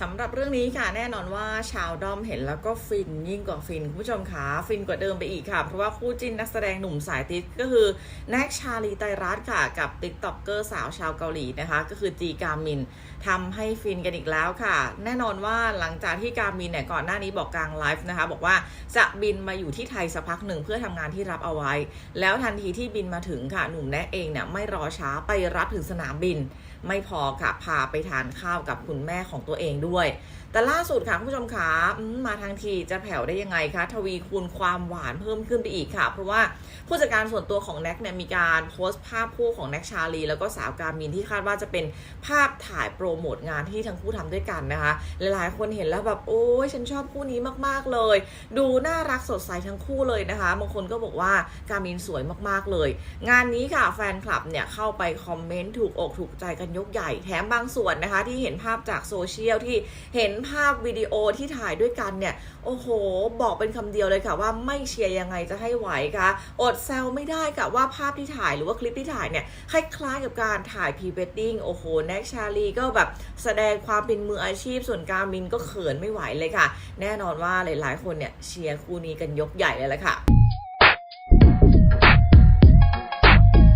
สำหรับเรื่องนี้ค่ะแน่นอนว่าชาวดอมเห็นแล้วก็ฟินยิ่งกว่าฟิน คุณผู้ชมคะฟินกว่าเดิมไปอีกค่ะ เพราะว่าคู่จิ้นนักแสดงหนุ่มสายติดก็คือแน็กชาลีไตรรัตน์ค่ะ กับติ๊กต็อกเกอร์สาวชาวเกาหลีนะคะ ก็คือจีกามินทำให้ฟินกันอีกแล้วค่ะ แน่นอนว่าหลังจากที่กามินเนี่ยก่อนหน้านี้บอกกลางไลฟ์นะคะ บอกว่าจะบินมาอยู่ที่ไทยสักพักหนึ่งเพื่อทำงานที่รับเอาไว้ แล้วทันทีที่บินมาถึงค่ะหนุ่มแน็กเองเนี่ยไม่รอช้าไปรับถึงสนามบิน ไม่พอค่ะพาไปทานข้าวกับคุณแม่ของตัวเองด้วย แต่ล่าสุดค่ะคุณผู้ชมคะอืมาทางทีจะแผ่วได้ยังไงคะ ทวีคูณความหวานเพิ่มขึ้นไปอีกค่ะ เพราะว่าผู้จัดการส่วนตัวของแน็กเนี่ยมีการโพสต์ภาพคู่ของแน็กชาลี แล้วก็สาวการมินที่คาดว่าจะเป็นภาพถ่ายโปรโมทงานที่ทั้งคู่ทำด้วยกันนะคะ หลายๆ คนเห็นแล้วแบบโอ้ยฉันชอบคู่นี้มากๆเลย ดูน่ารักสดใสทั้งคู่เลยนะคะบางคนก็บอกว่าการมินสวยมากๆเลย งานนี้ค่ะแฟนคลับเนี่ยเข้าไปคอมเมนต์ถูกอกถูกใจกันยกใหญ่แถมบางส่วนนะคะ ที่เห็นภาพจากโซเชียลที่เห็นภาพวิดีโอที่ถ่ายด้วยกันเนี่ย โอ้โห บอกเป็นคำเดียวเลยค่ะว่าไม่เชียร์ยังไงจะให้ไหวคะอดแซวไม่ได้ค่ะว่าภาพที่ถ่ายหรือว่าคลิปที่ถ่ายเนี่ยคล้ายๆกับการถ่ายพรีเวดดิ้งโอ้โหแน็กชาลีก็แบบแสดงความเป็นมืออาชีพส่วนการมินก็เขินไม่ไหวเลยค่ะ แน่นอนว่าหลายๆ คนเนี่ยเชียร์คู่นี้กันยกใหญ่เลยแหละค่ะ